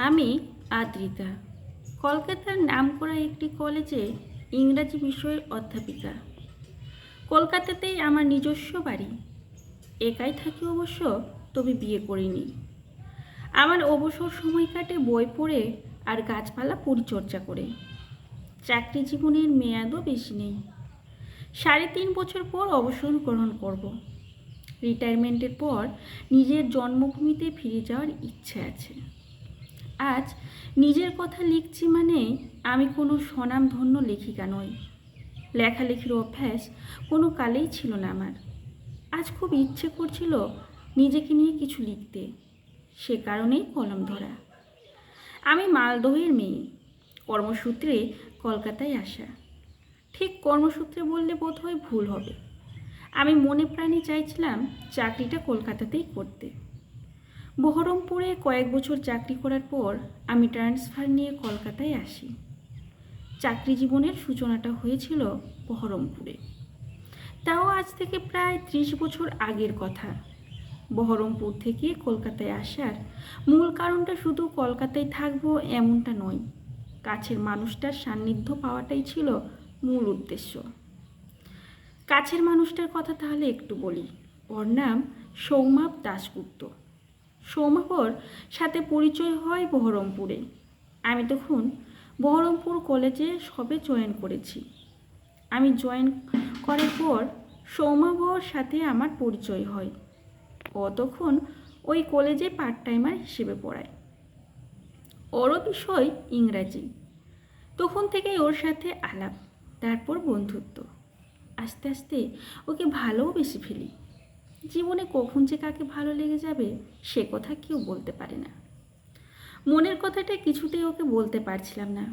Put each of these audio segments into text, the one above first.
আমি আদ্রিতা। কলকাতার নাম করা একটি কলেজে ইংরাজি বিষয়ের অধ্যাপিকা। কলকাতাতেই আমার নিজস্ব বাড়ি। একাই থাকি অবশ্য, তবে বিয়ে করিনি। আমার অবসর সময় কাটে বই পড়ে আর গাছপালা পরিচর্যা করে। চাকরি জীবনের মেয়াদও বেশি নেই। সাড়ে তিন বছর পর অবসর গ্রহণ করব। রিটায়ারমেন্টের পর নিজের জন্মভূমিতে ফিরে যাওয়ার ইচ্ছে আছে। আজ নিজের কথা লিখছি মানে আমি কোনো স্বনামধন্য লেখিকা নই। লেখালেখির অভ্যাস কোনো কালেই ছিল না আমার। আজ খুব ইচ্ছে করছিল নিজেকে নিয়ে কিছু লিখতে। সে কারণেই কলম ধরা। আমি মালদহের মেয়ে। কর্মসূত্রে কলকাতায় আসা। ঠিক কর্মসূত্রে বললে বোধহয় ভুল হবে। আমি মনে প্রাণে চাইছিলাম চাকরিটা কলকাতাতেই করতে। বহরমপুরে কয়েক বছর চাকরি করার পর আমি ট্রান্সফার নিয়ে কলকাতায় আসি। চাকরি জীবনের সূচনাটা হয়েছিল বহরমপুরে। তাও আজ থেকে প্রায় ত্রিশ বছর আগের কথা। বহরমপুর থেকে কলকাতায় আসার মূল কারণটা শুধু কলকাতায় থাকব এমনটা নয়, কাছের মানুষটার সান্নিধ্য পাওয়াটাই ছিল মূল উদ্দেশ্য। কাছের মানুষটার কথা তাহলে একটু বলি। ওর নাম সৌমাপ দাশগুপ্ত। সৌমাপর সাথে পরিচয় হয় বহরমপুরে। আমি তখন বহরমপুর কলেজে সবে জয়েন করেছি। আমি জয়েন করার পর সৌমাবর সাথে আমার পরিচয় হয়। ও তখন ওই কলেজে পার্ট টাইমার হিসেবে পড়ায়। ওরও বিষয় ইংরাজি। তখন থেকেই ওর সাথে আলাপ, তারপর বন্ধুত্ব। আস্তে আস্তে ওকে ভালোও বেশি ফেলি। জীবনে কখন যে কাকে ভালো লেগে যাবে, সে কথা কেউ বলতে পারে না। মনের কথাটা কিছুতেই ওকে বলতে পারছিলাম না।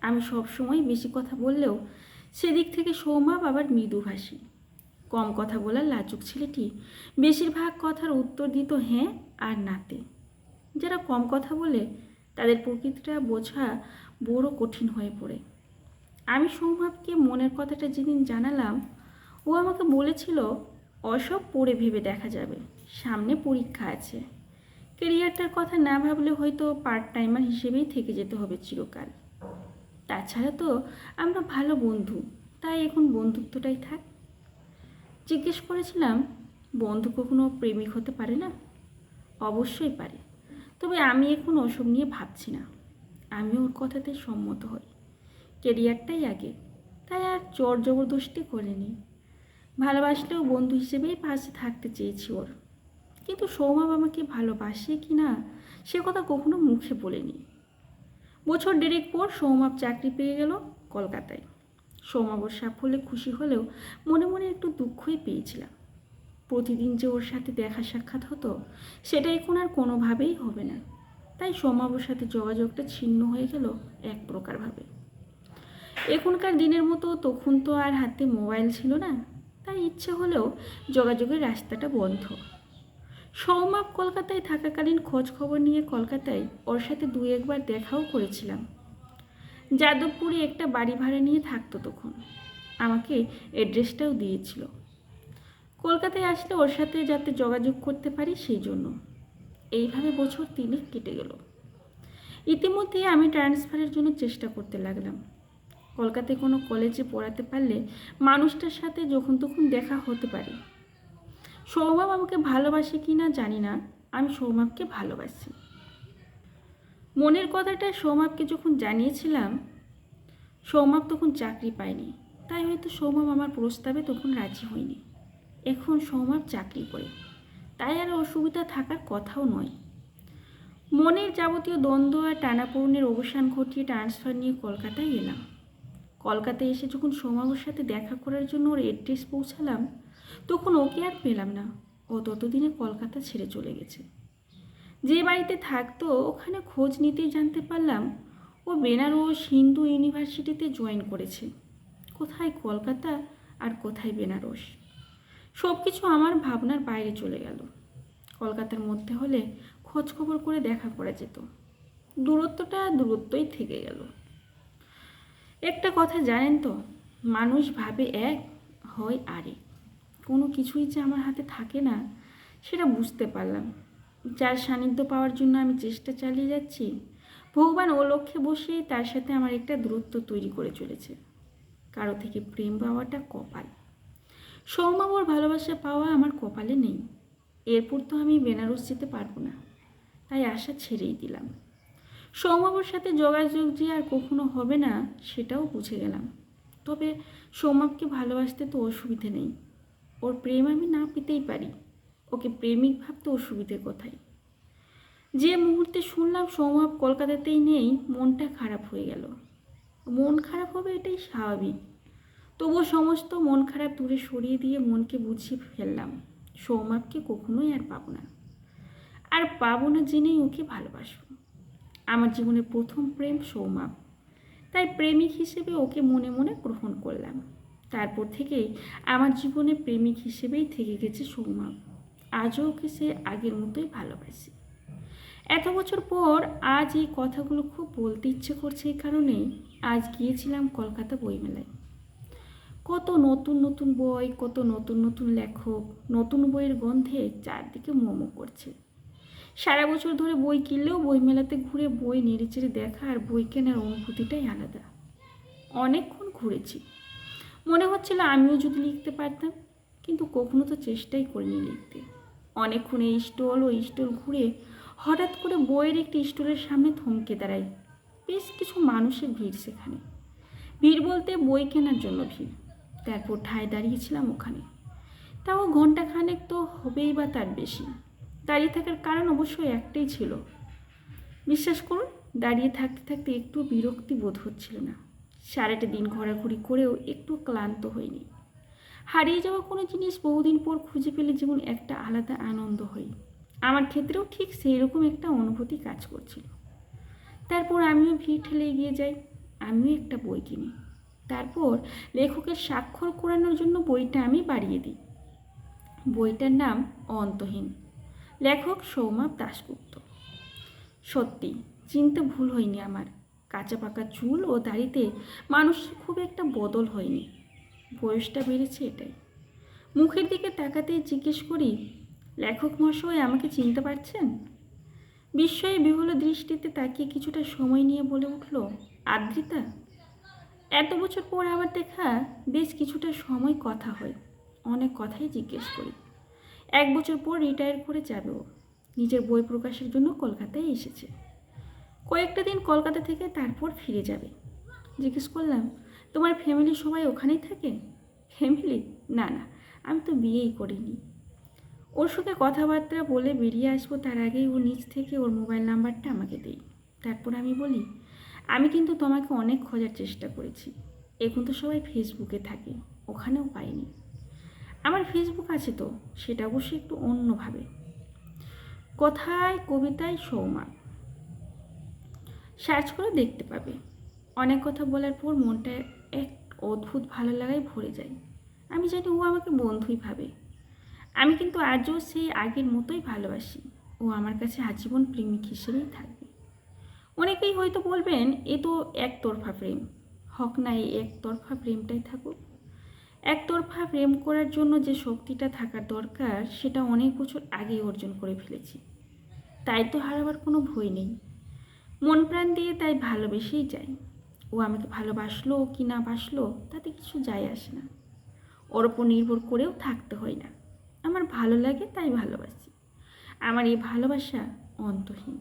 আমি সব সময় বেশি কথা বললেও সেদিক থেকে সৌমাপ আবার মৃদুভাষী কম কথা বলার লাজুক ছেলেটি বেশিরভাগ কথার উত্তর দিত হ্যাঁ আর নাতে। যারা কম কথা বলে তাদের প্রকৃতিটা বোঝা বড় কঠিন হয়ে পড়ে। আমি সৌমাপকে মনের কথাটা যেদিন জানালাম, ও আমাকে বলেছিল অসব পড়ে ভেবে দেখা যাবে। সামনে পরীক্ষা আছে। কেরিয়ারটার কথা না ভাবলে হয়তো পার্ট টাইমার হিসেবেই থেকে যেতে হবে চিরকাল। তাছাড়া তো আমরা ভালো বন্ধু, তাই এখন বন্ধুত্বটাই থাক। জিজ্ঞেস করেছিলাম, বন্ধু কখনো প্রেমিক হতে পারে না? অবশ্যই পারে। তবে আমি এখন ওসব নিয়ে ভাবছি না। আমি ওর কথাতে সম্মত হই। কেরিয়ারটাই আগে, তাই আর জোর জবরদস্তি করিনি। ভালোবাসলেও বন্ধু হিসেবেই পাশে থাকতে চেয়েছি ওর। কিন্তু সৌমাব আমাকে ভালোবাসে কি না, সে কথা কখনো মুখে বলেনি। বছর দেড়েক পর সৌমাপ চাকরি পেয়ে গেল কলকাতায়। সৌমাবর সাফল্যে খুশি হলেও মনে মনে একটু দুঃখই পেয়েছিলাম। প্রতিদিন যে ওর সাথে দেখা সাক্ষাৎ হতো সেটা এখন আর কোনোভাবেই হবে না। তাই সৌমাবর সাথে যোগাযোগটা ছিন্ন হয়ে গেল এক প্রকারভাবে। এখনকার দিনের মতো তখন তো আর হাতে মোবাইল ছিল না। তাই ইচ্ছে হলেও যোগাযোগের রাস্তাটা বন্ধ। সৌমাপ কলকাতায় থাকাকালীন খোঁজ খবর নিয়ে কলকাতায় ওর সাথে দু একবার দেখাও করেছিলাম। যাদবপুরে একটা বাড়ি ভাড়া নিয়ে থাকতো তখন। আমাকে অ্যাড্রেসটাও দিয়েছিল। কলকাতায় আসলে ওর সাথে যাতে যোগাযোগ করতে পারি সেই জন্য। এইভাবে বছর তিনেক কেটে গেল। ইতিমধ্যে আমি ট্রান্সফারের জন্য চেষ্টা করতে লাগলাম। কলকাতায় কোনো কলেজে পড়াতে পারলে মানুষটার সাথে যখন তখন দেখা হতে পারে। সৌমাপ আমাকে ভালোবাসে কি না জানি না, আমি সৌমাপকে ভালোবাসি। মনের কথাটা সৌমাপকে যখন জানিয়েছিলাম সৌমাপ তখন চাকরি পায়নি। তাই হয়তো সৌমাপ আমার প্রস্তাবে তখন রাজি হয়নি। এখন সৌমাপ চাকরি করে। তাই আর অসুবিধা থাকার কথাও নয়। মনের যাবতীয় দ্বন্দ্ব আর টানাপোড়নের অবসান ঘটিয়ে ট্রান্সফার নিয়ে কলকাতায় এলাম। কলকাতায় এসে যখন সৌমাবের সাথে দেখা করার জন্য ওর অ্যাড্রেস পৌঁছালাম, তখন ওকে আর পেলাম না। ও ততদিনে কলকাতা ছেড়ে চলে গেছে। যে বাড়িতে থাকতো, ওখানে খোঁজ নিতেই জানতে পারলাম, ও বেনারস হিন্দু ইউনিভার্সিটিতে জয়েন করেছে। কোথায় কলকাতা আর কোথায় বেনারস? সব কিছু আমার ভাবনার বাইরে চলে গেল। কলকাতার মধ্যে হলে খোঁজ খবর করে দেখা করা যেত। দূরত্বটা দূরত্বই থেকে গেল। একটা কথা জানেন তো, মানুষ ভাবে এক, হয় আরেক। কোনো কিছুই যে আমার হাতে থাকে না, সেটা বুঝতে পারলাম। যার সান্নিধ্য পাওয়ার জন্য আমি চেষ্টা চালিয়ে যাচ্ছি। ভগবান ও লক্ষ্যে বসেই তার সাথে আমার একটা দূরত্ব তৈরি করে চলেছে। কারও থেকে প্রেম পাওয়াটা কপাল। সৌমাবর ভালোবাসা পাওয়া আমার কপালে নেই। এরপর তো আমি বেনারস যেতে পারব না। তাই আশা ছেড়েই দিলাম। সৌমাবর সাথে যোগাযোগ যে আর কখনো হবে না, সেটাও বুঝে গেলাম। তবে সৌমাবকে ভালোবাসতে তো অসুবিধে নেই। ওর প্রেম আমি না পেতেই পারি। ওকে প্রেমিক ভাবতে অসুবিধে কোথায় যে মুহূর্তে শুনলাম সৌমাব কলকাতাতেই নেই, মনটা খারাপ হয়ে গেল। মন খারাপ হবে এটাই স্বাভাবিক। তবুও সমস্ত মন খারাপ দূরে সরিয়ে দিয়ে মনকে বুঝিয়ে ফেললাম সৌমাবকে কখনোই আর পাবো না। আর পাবো না জেনেই ওকে ভালোবাসবো আমার জীবনের প্রথম প্রেম সৌমাব তাই প্রেমিক হিসেবে ওকে মনে মনে গ্রহণ করলাম। তারপর থেকেই আমার জীবনে প্রেমিক হিসেবেই থেকে গেছে সৌমাব আজও ওকে সে আগের মতোই ভালোবাসি। এত বছর পর আজ এই কথাগুলো খুব বলতে ইচ্ছে করছে এই কারণেই আজ গিয়েছিলাম কলকাতা বইমেলায়। কত নতুন নতুন বই, কত নতুন নতুন লেখক, নতুন বইয়ের গন্ধে চারদিকে মোমো করছে। সারা বছর ধরে বই কিনলেও বইমেলাতে ঘুরে বই নেড়েচেড়ে দেখা আর বই কেনার অনুভূতিটাই আলাদা। অনেকক্ষণ ঘুরেছি। মনে হচ্ছিল আমিও যদি লিখতে পারতাম, কিন্তু কখনো তো চেষ্টাই করিনি লিখতে। অনেকক্ষণ এই স্টল ও স্টল ঘুরে হঠাৎ করে বইয়ের একটি স্টলের সামনে থমকে দাঁড়াই। বেশ কিছু মানুষের ভিড় সেখানে। ভিড় বলতে বই কেনার জন্য ভিড়। তারপর ঠায় দাঁড়িয়েছিলাম ওখানে। তাও ঘণ্টা খানেক তো হবেই বা তার বেশি। দাঁড়িয়ে থাকার কারণ অবশ্যই একটাই ছিল। বিশ্বাস করুন, দাঁড়িয়ে থাকতে থাকতে একটু বিরক্তি বোধ হচ্ছিল না। সারাটা দিন ঘোরাঘুরি করেও একটু ক্লান্ত হয়নি হারিয়ে যাওয়া কোনো জিনিস বহুদিন পর খুঁজে পেলে যেমন একটা আলাদা আনন্দ হয়। আমার ক্ষেত্রেও ঠিক সেই রকম একটা অনুভূতি কাজ করছিল। তারপর আমিও ভিড় ঠেলে এগিয়ে যাই, আমিও একটা বই কিনি। তারপর লেখকের স্বাক্ষর করানোর জন্য বইটা আমি বাড়িয়ে দিই। বইটার নাম অন্তহীন। লেখক সৌমাপ দাশগুপ্ত। সত্যি, চিনতে ভুল হয়নি আমার। কাঁচা পাকা চুল ও দাড়িতে মানুষ খুব একটা বদল হয়নি। বয়সটা বেড়েছে এটাই। মুখের দিকে তাকাতেই জিজ্ঞেস করি, লেখক মশাই আমাকে চিনতে পারছেন? বিস্ময়ে বিহল দৃষ্টিতে তাকিয়ে কিছুটা সময় নিয়ে বলে উঠল, আদ্রিতা? এত বছর পর আবার দেখা, বেশ কিছুটা সময় কথা হয়। অনেক কথাই জিজ্ঞেস করি। এক বছর পর রিটায়ার করে যাবে ও। নিজের বই প্রকাশের জন্য কলকাতায় এসেছে। কয়েকটা দিন কলকাতা থেকে তারপর ফিরে যাবে। জিজ্ঞেস করলাম, তোমার ফ্যামিলি সবাই ওখানেই থাকে? ফ্যামিলি না না, আমি তো বিয়েই করিনি। ওর সঙ্গে কথাবার্তা বলে বেরিয়ে আসব তার আগেই ও নিজ থেকে ওর মোবাইল নাম্বারটা আমাকে দেই তারপর আমি বলি, আমি কিন্তু তোমাকে অনেক খোঁজার চেষ্টা করেছি। এখন তো সবাই ফেসবুকে থাকে, ওখানেও পাইনি। আমার ফেসবুক আছে তো, সেটা অবশ্যই একটু অন্যভাবে। কথায়, কবিতায় সৌমা সার্চ করে দেখতে পাবে। অনেক কথা বলার পর মনটা এক অদ্ভুত ভালো লাগায় ভরে যায়। আমি জানি ও আমাকে বন্ধুই ভাবে। আমি কিন্তু আজও সেই আগের মতোই ভালোবাসি। ও আমার কাছে আজীবন প্রেমিক হিসেবেই থাকবে। অনেকেই হয়তো বলবেন, এ তো একতরফা প্রেম। হক না, এই একতরফা প্রেমটাই থাকুক। একতরফা প্রেম করার জন্য যে শক্তিটা থাকার দরকার, সেটা অনেক বছর আগেই অর্জন করে ফেলেছি। তাই তো হারাবার কোনো ভয় নেই। মন প্রাণ দিয়ে তাই ভালোবেসেই যাই। ও আমাকে ভালোবাসলো কি না বাসলো, তাতে কিছু যায় আসে না। ওর ওপর নির্ভর করেও থাকতে হয় না। আমার ভালো লাগে তাই ভালোবাসি। আমার এই ভালোবাসা অন্তহীন।